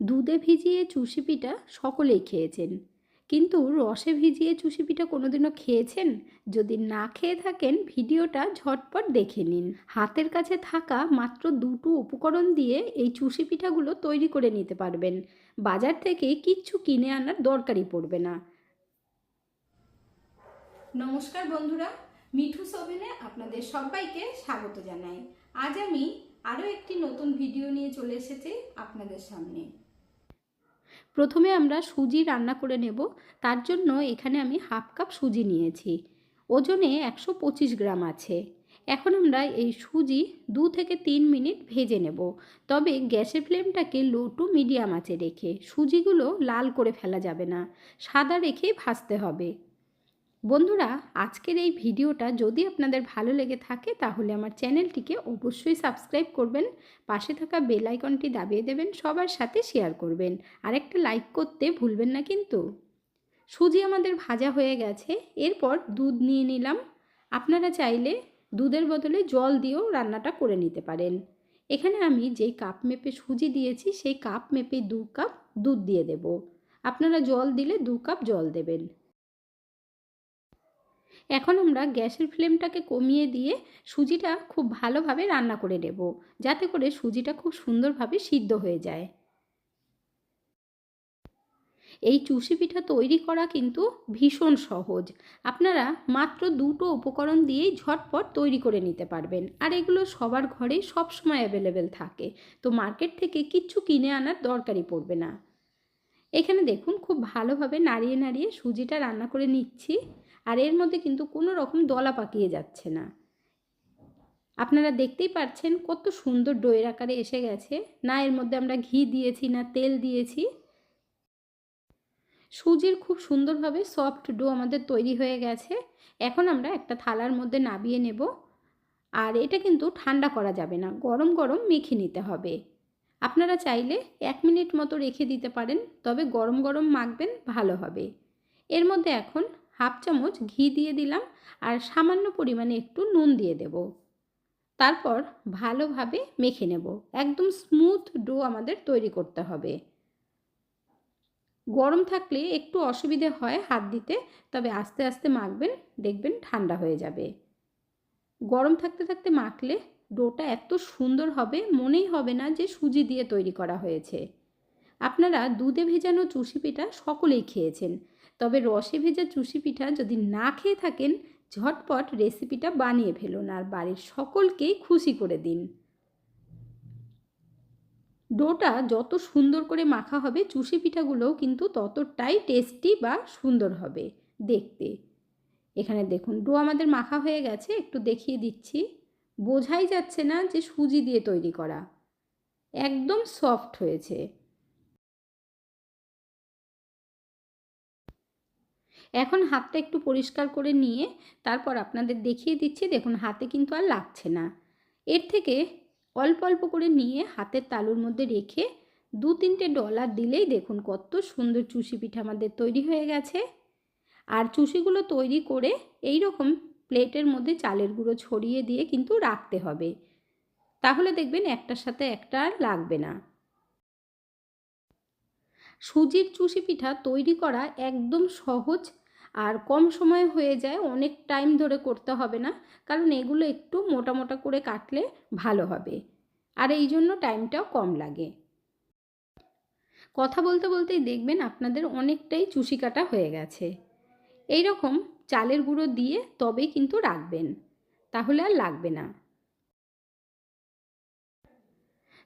দুধে ভিজিয়ে চুষি পিঠা সকলেই খেয়েছেন। কিন্তু রসে ভিজিয়ে চুষি পিঠা কোনোদিনও খেয়েছেন? যদি না খেয়ে থাকেন, ভিডিওটা ঝটপট দেখে নিন। হাতের কাছে থাকা মাত্র দুটো উপকরণ দিয়ে এই চুষি পিঠাগুলো তৈরি করে নিতে পারবেন। বাজার থেকে কিচ্ছু কিনে আনার দরকারই পড়বে না। নমস্কার বন্ধুরা, মিঠু সোভেনে আপনাদের সবাইকে স্বাগত জানাই। আজ আমি আরও একটি নতুন ভিডিও নিয়ে চলে এসেছি আপনাদের সামনে। প্রথমে আমরা সুজি রান্না করে নেব। তার জন্য এখানে আমি হাফ কাপ সুজি নিয়েছি। ওজনে একশো পঁচিশ গ্রাম আছে। এখন আমরা এই সুজি দু থেকে তিন মিনিট ভেজে নেব। তবে গ্যাসের ফ্লেমটাকে লো টু মিডিয়াম আছে রেখে সুজিগুলো লাল করে ফেলা যাবে না। সাদা রেখে ভাজতে হবে। বন্ধুরা, আজকের এই ভিডিওটা যদি আপনাদের ভালো লেগে থাকে, তাহলে আমার চ্যানেলটিকে অবশ্যই সাবস্ক্রাইব করবেন, পাশে থাকা বেল আইকনটি দাবিয়ে দেবেন, সবার সাথে শেয়ার করবেন, আর একটা লাইক করতে ভুলবেন না কিন্তু। সুজি আমাদের ভাজা হয়ে গেছে, এরপর দুধ নিয়ে নিলাম। আপনারা চাইলে দুধের বদলে জল দিয়েও রান্নাটা করে নিতে পারেন। এখানে আমি যেই কাপ মেপে সুজি দিয়েছি, সেই কাপ মেপে দু কাপ দুধ দিয়ে দেব। আপনারা জল দিলে দু কাপ জল দেবেন। এখন আমরা গ্যাসের ফ্লেমটাকে কমিয়ে দিয়ে সুজিটা খুব ভালোভাবে রান্না করে নেব, যাতে করে সুজিটা খুব সুন্দরভাবে সিদ্ধ হয়ে যায়। এই চুষি পিঠা তৈরি করা কিন্তু ভীষণ সহজ। আপনারা মাত্র দুটো উপকরণ দিয়েই ঝটপট তৈরি করে নিতে পারবেন। আর এগুলো সবার ঘরেই সবসময় অ্যাভেলেবেল থাকে। তো মার্কেট থেকে কিচ্ছু কিনে আনার দরকারই পড়বে না। এখানে দেখুন, খুব ভালোভাবে নাড়িয়ে নাড়িয়ে সুজিটা রান্না করে নিচ্ছি। আর এর মধ্যে কিন্তু কোনো রকম দলা পাকিয়ে যাচ্ছে না। আপনারা দেখতেই পাচ্ছেন কত সুন্দর ডোয়ের আকারে এসে গেছে। না এর মধ্যে আমরা ঘি দিয়েছি, না তেল দিয়েছি। সুজির খুব সুন্দরভাবে সফট ডো আমাদের তৈরি হয়ে গেছে। এখন আমরা একটা থালার মধ্যে নাবিয়ে নেব। আর এটা কিন্তু ঠান্ডা করা যাবে না, গরম গরম মেখে নিতে হবে। আপনারা চাইলে এক মিনিট মতো রেখে দিতে পারেন, তবে গরম গরম মাখবেন, ভালো হবে। এর মধ্যে এখন হাফ চামচ ঘি দিয়ে দিলাম আর সামান্য পরিমাণে একটু নুন দিয়ে দেব। তারপর ভালোভাবে মেখে নেব। একদম স্মুথ ডো আমাদের তৈরি করতে হবে। গরম থাকলে একটু অসুবিধে হয় হাত দিতে, তবে আস্তে আস্তে মাখবেন, দেখবেন ঠান্ডা হয়ে যাবে। গরম থাকতে থাকতে মাখলে ডোটা এত সুন্দর হবে, মনেই হবে না যে সুজি দিয়ে তৈরি করা হয়েছে। আপনারা দুধে ভেজানো চুষি পিঠা সকলেই খেয়েছেন। তবে রসে ভেজা চুষি পিঠা যদি না খেয়ে থাকেন, ঝটপট রেসিপিটা বানিয়ে ফেলুন আর বাড়ির সকলকেই খুশি করে দিন। ডোটা যত সুন্দর করে মাখা হবে, চুষি পিঠাগুলোও কিন্তু ততটাই টেস্টি বা সুন্দর হবে দেখতে। এখানে দেখুন, ডো আমাদের মাখা হয়ে গেছে, একটু দেখিয়ে দিচ্ছি। বোঝাই যাচ্ছে না যে সুজি দিয়ে তৈরি করা। একদম সফট হয়েছে। এখন হাতটা একটু পরিষ্কার করে নিয়ে তারপর আপনাদের দেখিয়ে দিচ্ছি, দেখুন হাতে কিন্তু আর লাগছে না। এর থেকে অল্প অল্প করে নিয়ে হাতের তালুর মধ্যে রেখে দু তিনটে ডলার দিলেই দেখুন কত সুন্দর চুষি পিঠা আমাদের তৈরি হয়ে গেছে। আর চুষিগুলো তৈরি করে এই রকম প্লেটের মধ্যে চালের গুঁড়ো ছড়িয়ে দিয়ে কিন্তু রাখতে হবে। তাহলে দেখবেন একটার সাথে একটা আর লাগবে না। সুজির চুষি পিঠা তৈরি করা একদম সহজ আর কম সময়ে হয়ে যায়, অনেক টাইম ধরে করতে হবে না। কারণ এগুলো একটু মোটা মোটা করে কাটলে ভালো হবে। আর এই জন্য টাইমটাও কম লাগে। কথা বলতে বলতেই দেখবেন আপনাদের অনেকটাই চুষি কাটা হয়ে গেছে। এই রকম চালের গুঁড়ো দিয়ে তবেই কিন্তু রাখবেন। তাহলে আর লাগবে না।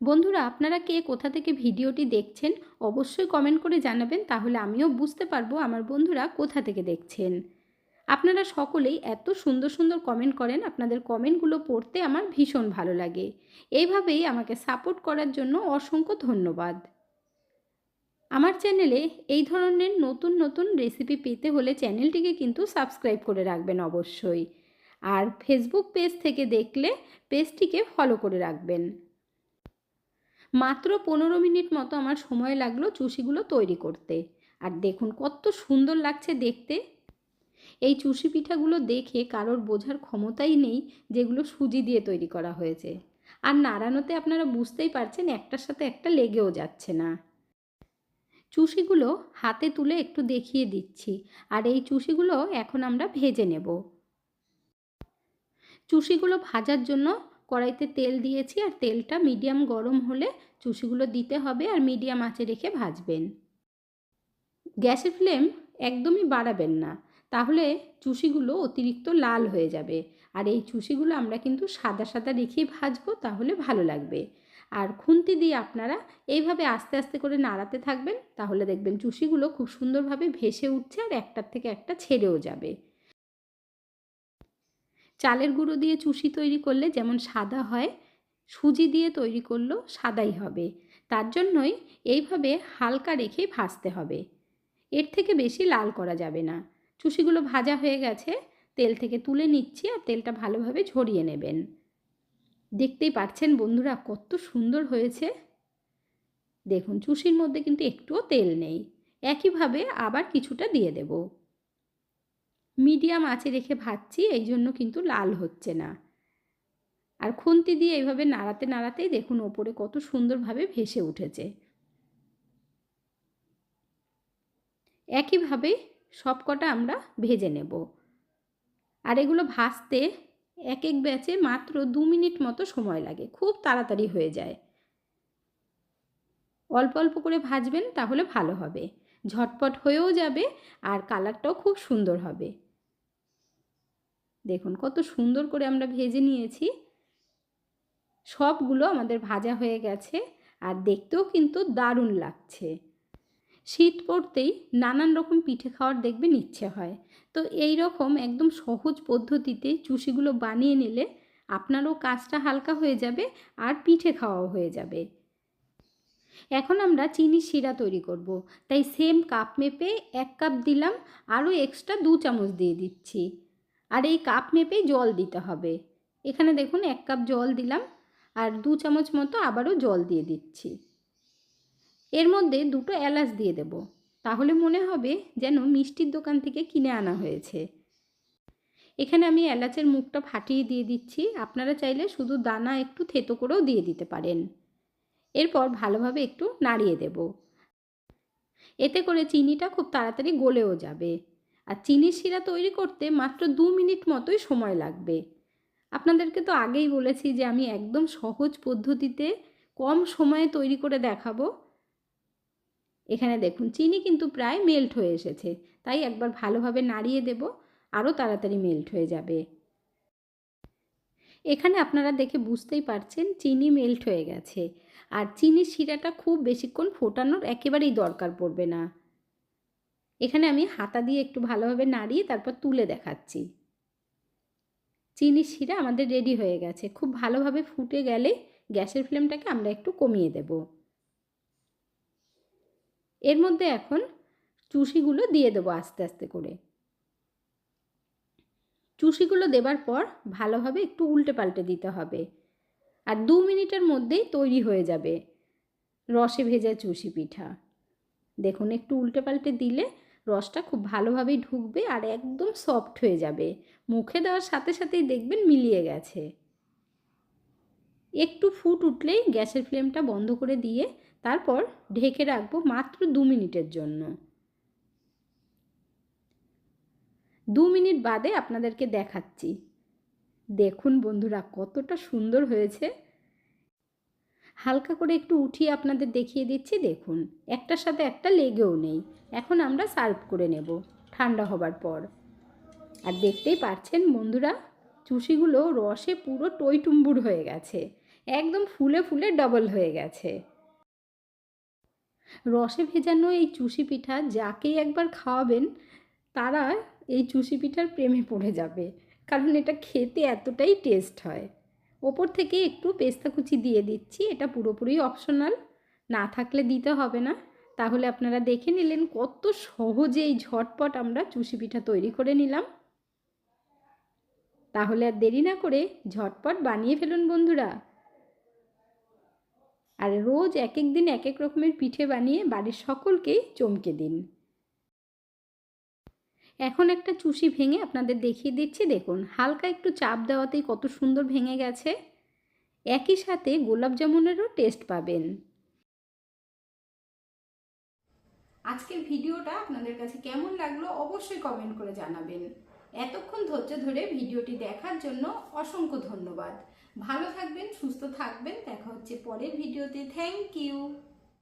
বন্ধুরা, আপনারা কে কোথা থেকে ভিডিওটি দেখছেন, অবশ্যই কমেন্ট করে জানাবেন, তাহলে আমিও বুঝতে পারব আমার বন্ধুরা কোথা থেকে দেখছেন। আপনারা সকলেই এত সুন্দর সুন্দর কমেন্ট করেন, আপনাদের কমেন্টগুলো পড়তে আমার ভীষণ ভালো লাগে। এইভাবেই আমাকে সাপোর্ট করার জন্য অসংখ্য ধন্যবাদ। আমার চ্যানেলে এই ধরনের নতুন নতুন রেসিপি পেতে হলে চ্যানেলটিকে কিন্তু সাবস্ক্রাইব করে রাখবেন অবশ্যই। আর ফেসবুক পেজ থেকে দেখলে পেজটিকে ফলো করে রাখবেন। মাত্র পনেরো মিনিট মতো আমার সময় লাগল চুষিগুলো তৈরি করতে। আর দেখুন কত সুন্দর লাগছে দেখতে। এই চুষি পিঠাগুলো দেখে কারোর বোঝার ক্ষমতাই নেই যেগুলো সুজি দিয়ে তৈরি করা হয়েছে। আর নাড়ানোতে আপনারা বুঝতেই পারছেন একটার সাথে একটা লেগেও যাচ্ছে না। চুষিগুলো হাতে তুলে একটু দেখিয়ে দিচ্ছি। আর এই চুষিগুলো এখন আমরা ভেজে নেব। চুষিগুলো ভাজার জন্য কড়াইতে তেল দিয়েছি আর তেলটা মিডিয়াম গরম হলে চুষিগুলো দিতে হবে আর মিডিয়াম আঁচে রেখে ভাজবেন। গ্যাসের ফ্লেম একদমই বাড়াবেন না, তাহলে চুষিগুলো অতিরিক্ত লাল হয়ে যাবে। আর এই চুষিগুলো আমরা কিন্তু সাদা সাদা রেখেই ভাজবো, তাহলে ভালো লাগবে। আর খুন্তি দিয়ে আপনারা এইভাবে আস্তে আস্তে করে নাড়াতে থাকবেন, তাহলে দেখবেন চুষিগুলো খুব সুন্দরভাবে ভেসে উঠছে আর একটার থেকে একটা ছেড়েও যাবে। চালের গুঁড়ো দিয়ে চুষি তৈরি করলে যেমন সাদা হয়, সুজি দিয়ে তৈরি করলেও সাদাই হবে। তার জন্যই এইভাবে হালকা রেখেই ভাজতে হবে। এর থেকে বেশি লাল করা যাবে না। চুষিগুলো ভাজা হয়ে গেছে, তেল থেকে তুলে নিচ্ছি আর তেলটা ভালোভাবে ঝরিয়ে নেবেন। দেখতেই পাচ্ছেন বন্ধুরা কত সুন্দর হয়েছে। দেখুন, চুষির মধ্যে কিন্তু একটুও তেল নেই। একইভাবে আবার কিছুটা দিয়ে দেব। মিডিয়াম আঁচে রেখে ভাজছি এই জন্য কিন্তু লাল হচ্ছে না। আর খুন্তি দিয়ে এইভাবে নাড়াতে নাড়াতেই দেখুন ওপরে কত সুন্দরভাবে ভেসে উঠেছে। একইভাবে সব কটা আমরা ভেজে নেব। আর এগুলো ভাজতে এক এক ব্যাচে মাত্র দু মিনিট মতো সময় লাগে, খুব তাড়াতাড়ি হয়ে যায়। অল্প অল্প করে ভাজবেন তাহলে ভালো হবে। ঝটপট হয়েও যাবে আর কালারটাও খুব সুন্দর হবে। দেখুন কত সুন্দর করে আমরা ভেজে নিয়েছি। সবগুলো আমাদের ভাজা হয়ে গেছে আর দেখতেও কিন্তু দারুণ লাগছে। শীত পড়তেই নানান রকম পিঠে খাওয়ার দেখবেন ইচ্ছে হয়। তো এই রকম একদম সহজ পদ্ধতিতে চুষিগুলো বানিয়ে নিলে আপনারও কাজটা হালকা হয়ে যাবে আর পিঠে খাওয়াও হয়ে যাবে। এখন আমরা চিনি শিরা তৈরি করব। তাই সেম কাপ মেপে এক কাপ দিলাম, আরও এক্সট্রা দু চামচ দিয়ে দিচ্ছি। আর এই কাপ মেপেই জল দিতে হবে। এখানে দেখুন এক কাপ জল দিলাম আর দু চামচ মতো আবারও জল দিয়ে দিচ্ছি। এর মধ্যে দুটো এলাচ দিয়ে দেব। তাহলে মনে হবে যেন মিষ্টির দোকান থেকে কিনে আনা হয়েছে। এখানে আমি এলাচের মুখটা ফাটিয়ে দিয়ে দিচ্ছি। আপনারা চাইলে শুধু দানা একটু থেতো করেও দিয়ে দিতে পারেন। এরপর ভালোভাবে একটু নাড়িয়ে দেব। এতে করে চিনিটা খুব তাড়াতাড়ি গলেও যাবে। আর চিনির শিরা তৈরি করতে মাত্র দু মিনিট মতোই সময় লাগবে। আপনাদেরকে তো আগেই বলেছি যে আমি একদম সহজ পদ্ধতিতে কম সময়ে তৈরি করে দেখাবো। এখানে দেখুন, চিনি কিন্তু প্রায় মেল্ট হয়ে এসেছে, তাই একবার ভালোভাবে নাড়িয়ে দেব, আরও তাড়াতাড়ি মেল্ট হয়ে যাবে। এখানে আপনারা দেখে বুঝতেই পারছেন চিনি মেল্ট হয়ে গেছে, আর চিনির শিরাটা খুব বেশিক্ষণ ফোটানোর একেবারেই দরকার পড়বে না। এখানে আমি হাতা দিয়ে একটু ভালোভাবে নাড়িয়ে তারপর তুলে দেখাচ্ছি। চিনির শিরা আমাদের রেডি হয়ে গেছে। খুব ভালোভাবে ফুটে গেলে গ্যাসের ফ্লেমটাকে আমরা একটু কমিয়ে দেব। এর মধ্যে এখন চুষিগুলো দিয়ে দেবো আস্তে আস্তে করে। চুষিগুলো দেবার পর ভালোভাবে একটু উল্টে পাল্টে দিতে হবে। আর দু মিনিটের মধ্যেই তৈরি হয়ে যাবে রসে ভেজা চুষি পিঠা। দেখুন, একটু উল্টে পাল্টে দিলে রসটা খুব ভালোভাবেই ঢুকবে আর একদম সফট হয়ে যাবে। মুখে দেওয়ার সাথে সাথেই দেখবেন মিলিয়ে গেছে। একটু ফুট উঠলেই গ্যাসের ফ্লেমটা বন্ধ করে দিয়ে তারপর ঢেকে রাখব মাত্র দু মিনিটের জন্য। দু মিনিট বাদে আপনাদেরকে দেখাচ্ছি। দেখুন বন্ধুরা কতটা সুন্দর হয়েছে। হালকা করে একটু উঠিয়ে আপনাদের দেখিয়ে দিচ্ছি, দেখুন। একটার সাথে একটা লেগেও নেই। এখন আমরা সার্ভ করে নেব, ঠান্ডা হবার পর। আর দেখতেই পাচ্ছেন বন্ধুরা, চুষিগুলো রসে পুরো টইটুম্বুর হয়ে গেছে। একদম ফুলে ফুলে ডবল হয়ে গেছে। রসে ভেজানো এই চুষি পিঠা যাকেই একবার খাওয়াবেন, তারা এই চুষি পিঠার প্রেমে পড়ে যাবে। কারণ এটা খেতে এতটাই টেস্ট হয়। ওপর থেকে একটু পেস্তা কুচি দিয়ে দিচ্ছি, এটা পুরোপুরি অপশনাল না থাকলে দিতে হবে না। তাহলে আপনারা দেখে নিলেন কত সহজে এই ঝটপট আমরা চুষি পিঠা তৈরি করে নিলাম। তাহলে আর দেরি না করে ঝটপট বানিয়ে ফেলুন বন্ধুরা। আর রোজ এক এক দিন এক এক রকমের পিঠে বানিয়ে বাড়ির সকলকেই চমকে দিন। এখন একটা চুষি ভেঙে আপনাদের দেখিয়ে দিচ্ছি, দেখুন। হালকা একটু চাপ দেওয়াতেই কত সুন্দর ভেঙে গেছে। একই সাথে গোলাপ জামুনেরও টেস্ট পাবেন। আজকের ভিডিওটা আপনাদের কাছে কেমন লাগল অবশ্যই কমেন্ট করে জানাবেন। এতক্ষণ ধৈর্য ধরে ভিডিওটি দেখার জন্য অসংখ্য ধন্যবাদ। ভালো থাকবেন, সুস্থ থাকবেন। দেখা হচ্ছে পরের ভিডিওতে। Thank you